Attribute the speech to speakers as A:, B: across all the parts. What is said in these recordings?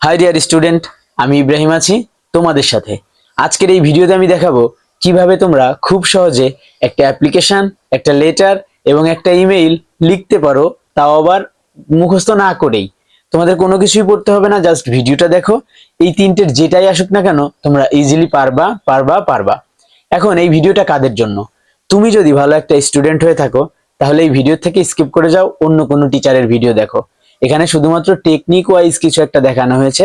A: High dear student আমি ইব্রাহিম আছি তোমাদের সাথে। আজকের এই ভিডিওতে আমি দেখাবো কীভাবে তোমরা খুব সহজে একটা অ্যাপ্লিকেশন একটা লেটার এবং একটা ইমেইল লিখতে পারো, তাও আবার মুখস্থ না করেই। তোমাদের কোনো কিছুই পড়তে হবে না জাস্ট ভিডিওটা দেখো। এই তিনটের যেটাই আসুক না কেন, তোমরা ইজিলি পারবা পারবা পারবা। এখন এই ভিডিওটা কাদের জন্য? তুমি যদি ভালো একটা স্টুডেন্ট হয়ে থাকো, তাহলে এই ভিডিও থেকে স্কিপ করে যাও, অন্য কোনো টিচারের ভিডিও দেখো। এখানে শুধুমাত্র টেকনিক ওয়াইজ কিছু একটা দেখানো হয়েছে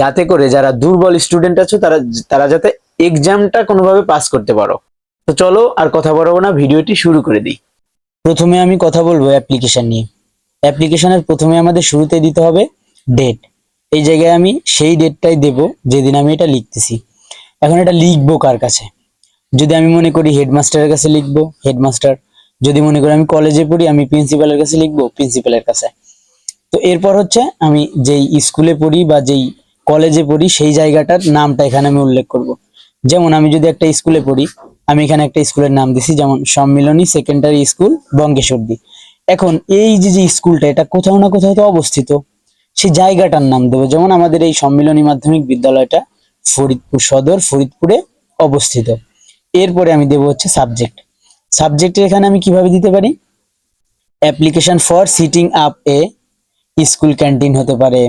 A: যাতে করে যারা দুর্বল স্টুডেন্ট আছো, তারা তারা যাতে এক্সামটা কোনোভাবে পাস করতে পারো। তো চলো আর কথা বলব না, ভিডিওটি শুরু করে দিই। প্রথমে আমি কথা বলব অ্যাপ্লিকেশন নিয়ে। অ্যাপ্লিকেশনের প্রথমে আমাদের শুরুতে দিতে হবে ডেট এই জায়গায় আমি সেই ডেটটাই দেব যেদিন আমি এটা লিখতেছি। এখন এটা লিখব কার কাছে? যদি আমি মনে করি হেডমাস্টারের কাছে লিখব হেডমাস্টার যদি মনে করি আমি কলেজে পড়ি, আমি প্রিন্সিপালের কাছে লিখব প্রিন্সিপালের কাছে। তো এরপর হচ্ছে আমি যেই স্কুলে পড়ি বা যেই কলেজে পড়ি, সেই জায়গাটার নামটা এখানে আমি উল্লেখ করব। যেমন আমি যদি একটা স্কুলে পড়ি, আমি এখানে একটা স্কুলের নাম দিছি, যেমন সম্মিলনী সেকেন্ডারি স্কুল বঙ্গেশ্বরদি। এখন এই যে যে স্কুলটা, এটা কোথাও না কোথাও তো অবস্থিত। সেই জায়গাটার নাম দেবো। যেমন আমাদের এই সম্মিলনী মাধ্যমিক বিদ্যালয়টা ফরিদপুর সদর, ফরিদপুরে অবস্থিত। এরপরে আমি দেবো হচ্ছে সাবজেক্ট। সাবজেক্টের এখানে আমি কীভাবে দিতে পারি? Application for setting up a school canteen হতে পারে,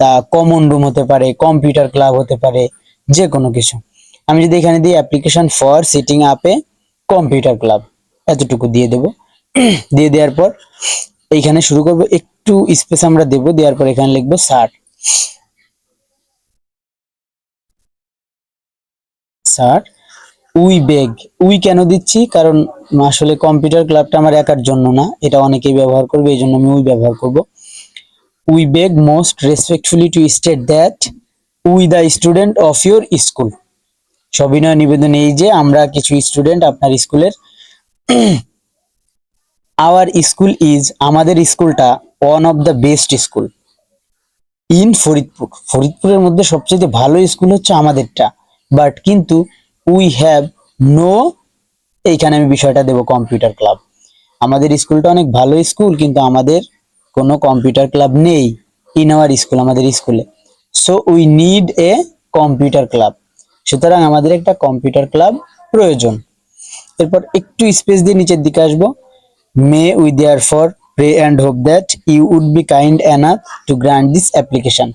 A: তা কমন রুম হতে পারে কম্পিউটার ক্লাব হতে পারে যে কোনো কিছু। আমি যদি এখানে দিই অ্যাপ্লিকেশন ফর সিটিং আপে কম্পিউটার ক্লাব এতটুকু দিয়ে দেব। দিয়ে দেওয়ার পর এইখানে শুরু করব, একটু স্পেস আমরা দেব, দেওয়ার পর এখানে লিখব sir sir we beg we কেন দিচ্ছি? কারণ আসলে কম্পিউটার ক্লাবটা আমার একার জন্য না, এটা অনেকেই ব্যবহার করবে, এই জন্য আমি উই ব্যবহার করব। We beg most respectfully to state that we the student of your school সবিনয় নিবেদন এই যে আমরা কিছু স্টুডেন্ট আপনার স্কুলের। আওয়ার স্কুল ইজ আমাদের স্কুলটা one of the best school in Faridpur. ফরিদপুরের মধ্যে সবচেয়ে ভালো স্কুল হচ্ছে আমাদেরটা। বাট কিন্তু উই হ্যাভ নো এইখানে আমি বিষয়টা দেবো কম্পিউটার ক্লাব আমাদের স্কুলটা অনেক ভালো স্কুল কিন্তু আমাদের কোনো কম্পিউটার ক্লাব নেই ইন আওয়ার স্কুল আমাদের স্কুলে so we need a computer club সুতরাং আমাদের একটা কম্পিউটার ক্লাব প্রয়োজন। এরপর একটু স্পেস দিয়ে নিচের দিকে আসব। May we therefore pray and hope that you would be kind enough to grant this application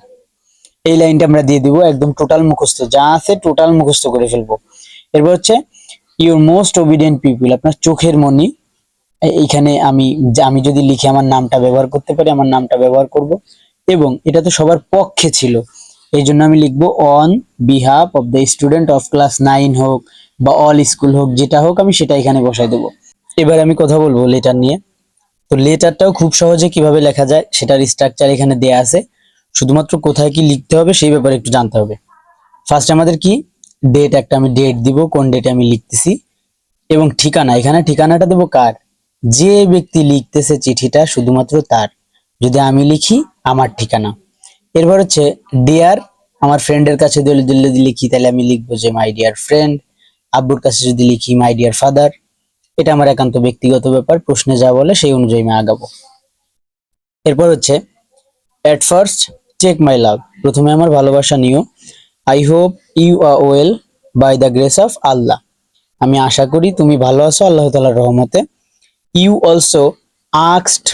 A: এই লাইনটা আমরা দিয়ে দিব একদম টোটাল মুখস্থ। যা আছে টোটাল মুখস্থ করে ফেলব। এরপর হচ্ছে ইউর মোস্ট ওবিডিয়েন্ট পিপল আপনার চোখের মনি এইখানে আমি আমি যদি লিখে আমার নামটা ব্যবহার করতে পারি, আমার নামটা ব্যবহার করব। এবং এটা তো সবার পক্ষে ছিল। এই জন্য আমি লিখব on behalf of the student of class nine হোক বা অল স্কুল হোক, যেটা হোক, আমি সেটা এখানে বসাই দেবো। এবার আমি কথা বলব লেটার নিয়ে। তো লেটারটাও খুব সহজে কীভাবে লেখা যায়, সেটার স্ট্রাকচার এখানে দেয়া আছে। শুধুমাত্র কোথায় কি লিখতে হবে, সেই ব্যাপারে একটু জানতে হবে। ফার্স্ট আমাদের কি? ডেট একটা আমি ডেট দিব, কোন ডেটে আমি লিখতেছি। এবং ঠিকানা, এখানে ঠিকানাটা দেবো কার? যে ব্যক্তি লিখতেছে চিঠিটা শুধুমাত্র তার, যদি আমি লিখি আমার ঠিকানা। এরপর হচ্ছে ডিয়ার আমার ফ্রেন্ডের কাছে যদি লিখি, তাহলে আমি লিখব যে মাই ডিয়ার ফ্রেন্ড আব্বুর কাছে যদি লিখি মাই ডিয়ার ফাদার এটা আমার একান্ত ব্যক্তিগত ব্যাপার, প্রশ্নে যা বলে সেই অনুযায়ী আমি আগাবো। এরপর হচ্ছে at first check my love প্রথমে আমার ভালোবাসা নিও। I hope you are well by the grace of Allah আমি আশা করি তুমি ভালো আছো, আল্লাহ তালার রহমতে। ইউ অলসো আক্সড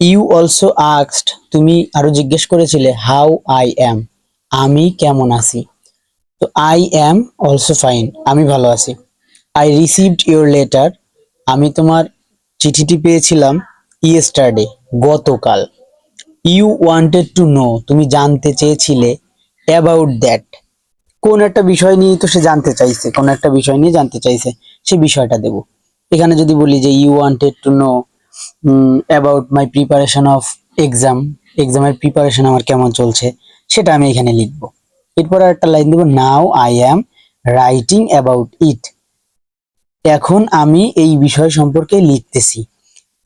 A: ইউ অলসো আক্সড তুমি আরও জিজ্ঞেস করেছিলে হাউ আই অ্যাম আমি কেমন আছি? তো আই অ্যাম অলসো ফাইন আমি ভালো আছি। আই রিসিভড ইউর লেটার আমি তোমার চিঠিটি পেয়েছিলাম ইয়েস্টারডে গতকাল। ইউ ওয়ান্টেড টু নো তুমি জানতে চেয়েছিলে অ্যাবাউট দ্যাট কোন একটা বিষয় নিয়ে তো সে জানতে চাইছে, কোন একটা বিষয় নিয়ে জানতে চাইছে, সে বিষয়টা দেব। এখানে যদি বলি যে you wanted to know about my preparation of exam এক্সামের প্রিপারেশন আমার কেমন চলছে, সেটা আমি এখানে লিখব। এরপর একটা লাইন দেবো now I am writing about it এখন আমি এই বিষয় সম্পর্কে লিখতেছি।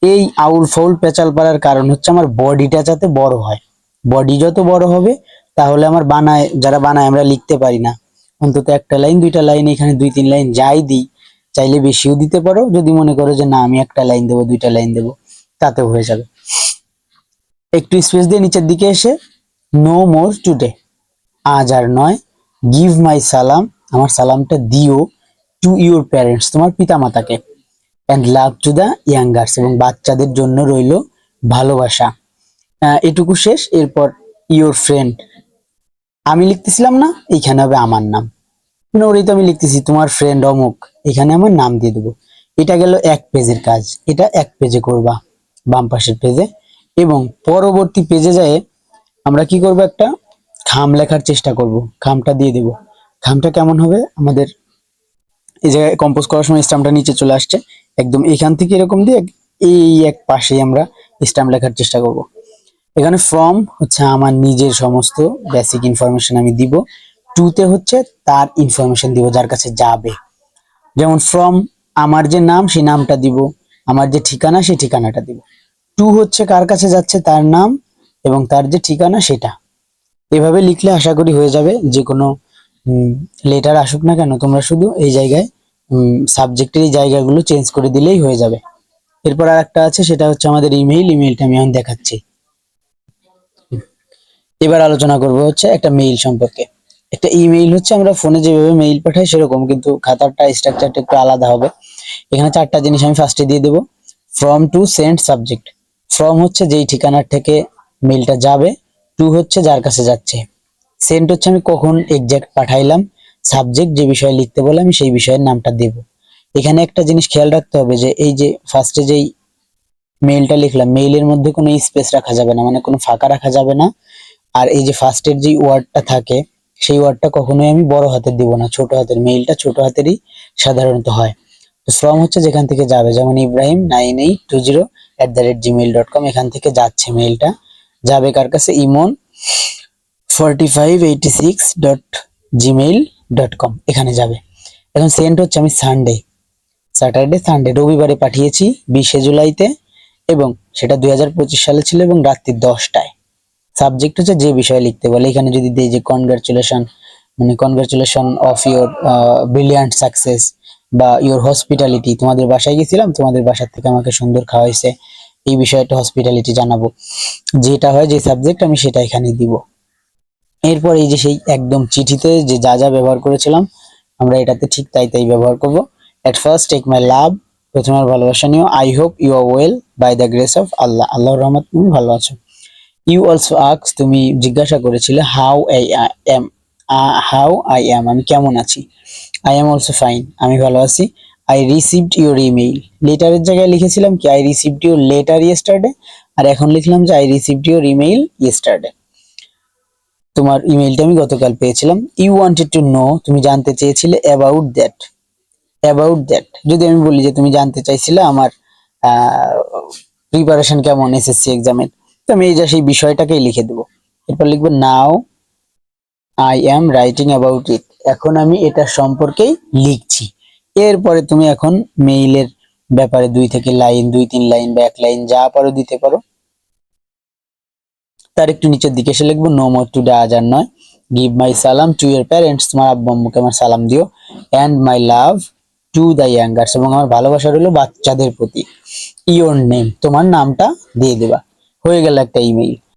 A: এই আউল ফাউল পেঁচাল পাড়ার কারণ হচ্ছে আমার বডিটা যাতে বড় হয়। বডি যত বড় হবে, তাহলে আমার বানায়, যারা বানায় আমরা লিখতে পারি না। অন্তত একটা লাইন, দুইটা লাইন, এখানে দুই, তিন লাইন যাই দিই। চাইলে বেশিও দিতে পারো। যদি মনে করো যে না, আমি একটা লাইন দেবো, দুইটা লাইন দেবো, তাতেও হয়ে যাবে। একটু স্পেস দিয়ে নিচের দিকে এসে নো মোর টুডে আজ আর নয়। গিভ মাই সালাম আমার সালামটা দিও টু ইউর প্যারেন্টস তোমার পিতামাতাকে। And love to the youngers এবং বাচ্চাদের জন্য রইল ভালোবাসা। এটুকু শেষ। এরপর ইউর ফ্রেন্ড আমি লিখতেছিলাম না এইখানে হবে আমার নাম। মানে ওরই তো আমি লিখতেছি, তোমার ফ্রেন্ড অমুক, এখানে আমার নাম দিয়ে দেবো। এটা গেল এক পেজের কাজ, এটা এক পেজে করবা, বাম পাশের পেজে। এবং পরবর্তী পেজে যায় আমরা কি করব একটা, খাম লেখার চেষ্টা করব, খামটা দিয়ে দেব। খামটা কেমন হবে? আমাদের এই জায়গায় কম্পোজ করার সময় স্টাম্পটা নিচে চলে আসছে। একদম এখান থেকে এরকম দিয়ে এই এক পাশেই আমরা স্টাম্প লেখার চেষ্টা করব। এখানে ফ্রম হচ্ছে আমার নিজের সমস্ত বেসিক ইনফরমেশন আমি দিব। টুতে হচ্ছে তার ইনফরমেশন দিব যার কাছে যাবে। যেমন ফ্রম আমার যে নাম, সেই নামটা দিব। আমার যে ঠিকানা, সেই ঠিকানাটা দিব। টু হচ্ছে কার কাছে যাচ্ছে তার নাম এবং তার যে ঠিকানা, সেটা। এভাবে লিখলে আশা করি হয়ে যাবে। যে কোনো লেটার আসুক না কেন, তোমরা শুধু এই জায়গায় সাবজেক্টের এই জায়গাগুলো চেঞ্জ করে দিলেই হয়ে যাবে। এরপর আর একটা আছে, সেটা হচ্ছে আমাদের ইমেইল ইমেইলটা আমি এখন দেখাচ্ছি। এবার আলোচনা করব হচ্ছে একটা মেইল সম্পর্কে। একটা ইমেইল হচ্ছে, আমরা ফোনে যেভাবে মেইল পাঠাই সেরকম, কিন্তু খাতারটা স্ট্রাকচারটা একটু আলাদা হবে। এখানে চারটা জিনিস আমি ফার্স্টে দিয়ে দেবো। From to send subject from হচ্ছে যেই ঠিকানার থেকে মেইলটা যাবে টু হচ্ছে যার কাছে যাচ্ছে। সেন্ড হচ্ছে আমি কখন এক্সাক্ট পাঠাইলাম সাবজেক্ট যে বিষয়ে লিখতে বলে আমি সেই বিষয়ের নামটা দেব। এখানে একটা জিনিস খেয়াল রাখতে হবে যে, এই যে ফার্স্টে যেই মেইলটা লিখলাম মেইলের মধ্যে কোনো স্পেস রাখা যাবে না মানে কোনো ফাঁকা রাখা যাবে না। আর এই যে ফার্স্টের যে ওয়ার্ডটা থাকে সেই ওয়ার্ডটা কখনোই আমি বড় হাতের দিব না, ছোট হাতের। মেইলটা ছোট হাতেরই সাধারণত হয়। তো ফ্রম হচ্ছে যেখান থেকে যাবে, যেমন Ibrahim nine eight two zero at the rate Gmail dot com এখান থেকে যাচ্ছে মেইলটা যাবে কার কাছে? Emon forty five eighty six dot Gmail dot com এখানে যাবে। এখন সেন্ট হচ্ছে আমি সানডে স্যাটারডে সানডে রবিবারে পাঠিয়েছি, বিশে জুলাইতে, এবং সেটা দুই হাজার পঁচিশ সালে ছিল, এবং রাত্রি দশটায়। সাবজেক্ট হচ্ছে যে বিষয়ে লিখতে বলে। এখানে যদি দিই যে কনগ্রাচুলেশন মানে congratulation of your brilliant success বা ইউর হসপিটালিটি তোমাদের বাসায় গেছিলাম, তোমাদের বাসার থেকে আমাকে সুন্দর খাওয়াইছে এই বিষয়টা হসপিটালিটি জানাব। যেটা হয় যে সাবজেক্ট আমি সেটা এখানে দিব। এরপর এই যে সেই একদম চিঠিতে যে যা যা ব্যবহার করেছিলাম, আমরা এটাতে ঠিক তাই তাই ব্যবহার করব। At first take my love প্রথমে ভালোবাসা নিও। I hope you are well by the grace of Allah আল্লাহর রহমত, তুমি ভালো আছো। ইউ অলসো আক্স তুমি জিজ্ঞাসা করেছিলে how I am how I am আমি কেমন আছি? আই এম অলসো ফাইন আমি ভালো আছি। আই রিসিভড ইউর ইমেইল লেটারের জায়গায় লিখেছিলাম কি? I received your letter yesterday আর এখন লিখলাম যে I received your email yesterday তোমার ইমেইলটা আমি গতকাল পেয়েছিলাম। ইউ ওয়ান্টেড টু নো তুমি জানতে চেয়েছিলে অ্যাবাউট দ্যাট অ্যাবাউট দ্যাট যদি আমি বলি যে, তুমি জানতে চাইছিলে আমার প্রিপারেশন কেমন এসএসসি এক্সামের তো আমি এই যা সেই বিষয়টাকেই লিখে দেবো। এরপর লিখব now I am writing about it এখন আমি এটা সম্পর্কেই লিখছি। এরপরে তুমি এখন মেইলের ব্যাপারে দুই থেকে লাইন, দুই তিন লাইন বা এক লাইন যা পারো দিতে পারো। তার একটু নিচের দিকে এসে লিখব নো মোর টু আজ আর নয়। গিভ মাই সালাম টু ইয়ার প্যারেন্টস তোমার আব্বু আম্মুকে আমার সালাম দিও। And my love to the youngers এবং আমার ভালোবাসা রইল বাচ্চাদের প্রতি। ইওর নেম তোমার নামটা দিয়ে দেবা। হয়ে গেল একটা ইমেইল।